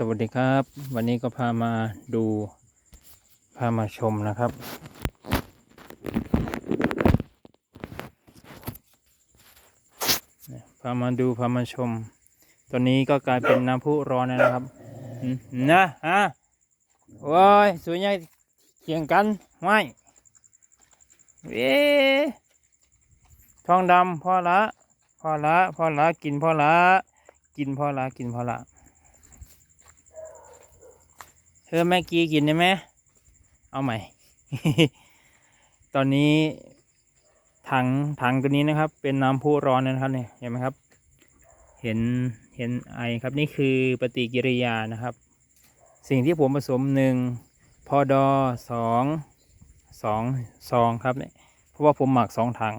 สวัสดีครับ วันนี้ก็พามาดู พามาชมนะครับ พามาดูพามาชม ตอนนี้ก็กลายเป็นน้ำพุร้อนแล้วนะครับนะฮะโอ้ยสวยใหญ่เคียงกันไม่เว้ทองดำพ่อละพ่อละพ่อละกินพ่อละกินพ่อละกินพ่อละ เธอแม่กี้กินได้ไหมเอาใหม่ ตอนนี้ถังถังตัวนี้นะครับ เป็นน้ำพุร้อนนะครับเนี่ยเห็นไหมครับ เห็นเห็นไอครับนี่คือปฏิกิริยานะครับ สิ่งที่ผมผสมหนึ่งพอดอสองสองซองครับเนี่ยเพราะว่าผมหมักสองถัง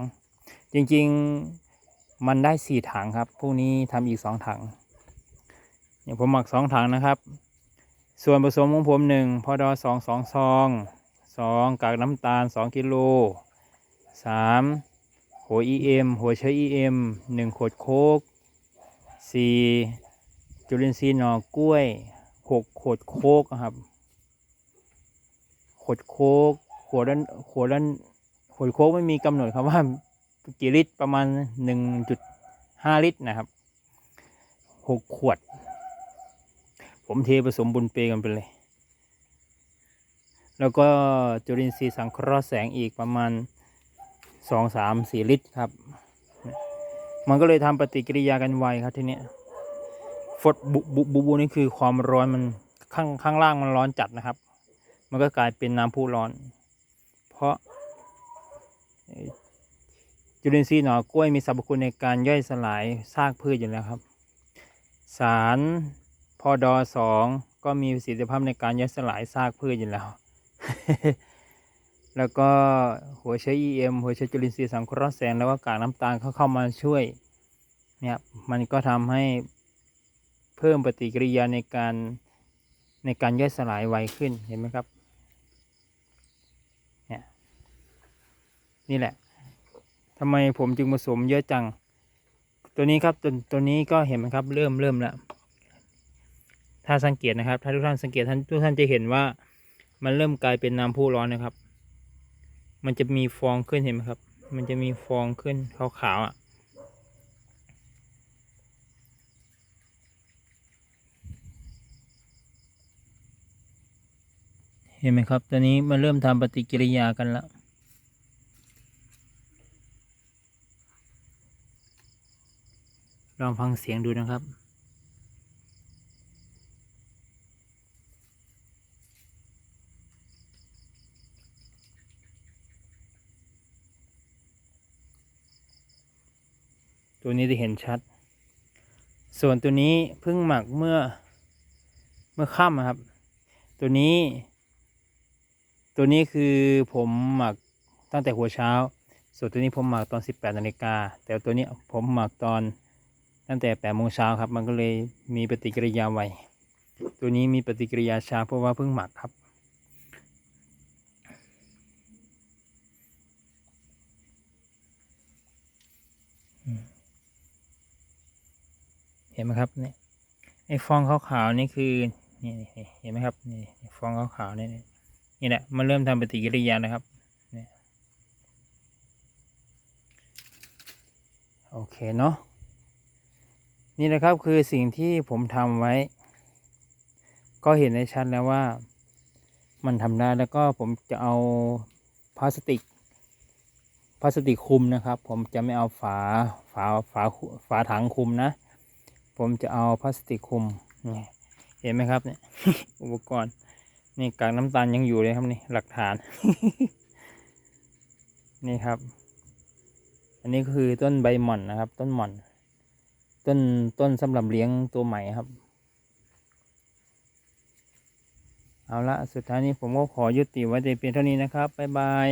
จริงๆมันได้สี่ถังครับพรุ่งนี้ทำอีกสองถังเนี่ยผมหมักสองถังนะครับ ส่วนผสมของผมหนึ่งพอดอสองสองซองสองกากน้ำตาลสองกิโลสามหัว EM หัวเชื้อ EM หนึ่งขวดโคกสี่จุลินทรีย์หน่อกล้วยหกขวดโคกครับ ขวดโคก ขวดละขวดละขวดโคกไม่มีกำหนดครับว่ากี่ลิตรประมาณหนึ่งจุดห้าลิตรนะครับหกขวด ผมเทผสมบุญเปกันไปเลย แล้วก็จุลินทรีย์สังเคราะห์แสงอีกประมาณสองสามสี่ลิตรครับ มันก็เลยทำปฏิกิริยากันไวครับทีนี้ฟดบุบุบุบุนี่คือความร้อนมันข้างข้างล่างมันร้อนจัดนะครับ มันก็กลายเป็นน้ำพุร้อน เพราะจุลินทรีย์หน่อกล้วยมีสรรพคุณในการย่อยสลายซากพืชอยู่แล้วครับ สาร พอดอสองก็มีประสิทธิภาพในการย่อยสลายซากพืชอยู่แล้ว แล้วก็หัวเชื้อ EM หัวเชื้อจุลินทรีย์สังเคราะห์แสงแล้วก็กากน้ำตาลเขาเข้ามาช่วยเนี่ยมันก็ทำให้เพิ่มปฏิกิริยาในการในการย่อยสลายไวขึ้นเห็นไหมครับเนี่ยนี่แหละทำไมผมจึงผสมเยอะจัง ตัวนี้ครับตัวตัวนี้ก็เห็นไหมครับ เริ่มเริ่มแล้ว ถ้าสังเกตนะครับ ถ้าทุกท่านสังเกตท่านทุกท่านจะเห็นว่า มันเริ่มกลายเป็นน้ำพุร้อนนะครับ มันจะมีฟองขึ้นเห็นไหมครับ มันจะมีฟองขึ้นขาวๆอะเห็นไหมครับ ตอนนี้มันเริ่มทำปฏิกิริยากันแล้วลองฟังเสียงดูนะครับ ตัวนี้จะเห็นชัด ส่วนตัวนี้เพิ่งหมักเมื่อเมื่อค่ำครับ ตัวนี้ ตัวนี้คือผมหมักตั้งแต่หัวเช้า ส่วนตัวนี้ผมหมักตอน 18นาฬิกาแต่ตัวนี้ผมหมักตอนตั้งแต่8โมงเช้าครับ มันก็เลยมีปฏิกิริยาไวตัวนี้มีปฏิกิริยาช้าเพราะว่าเพิ่งหมักครับ ห็นไหมครับเนี่ยไอ้ฟองขาวๆนี่คือนี่เห็นไหมครับนี่ฟองขาวๆนี่นี่นี่แหละมันเริ่มทำปฏิกิริยานะครับเนี่ยโอเคเนาะนี่นะครับคือสิ่งที่ผมทำไว้ ก็เห็นได้ชัดแล้วว่ามันทำได้แล้วก็ผมจะเอาพลาสติกพลาสติกคุมนะครับ ผมจะไม่เอาฝาฝาฝาฝาถังคุมนะ ผมจะเอาพลาสติกคุมนี่เห็นไหมครับเนี่ยอุปกรณ์นี่กากน้ำตาลยังอยู่เลยครับนี่หลักฐาน นี่ครับ อันนี้คือต้นใบหม่อนนะครับ ต้นหม่อน ต้นต้นสำหรับเลี้ยงตัวใหม่ครับ เอาละสุดท้ายนี้ผมก็ขอยุติไว้แต่เพียงเท่านี้นะครับบ๊ายบาย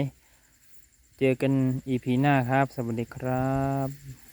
เจอกันอีพีหน้าครับ สวัสดีครับ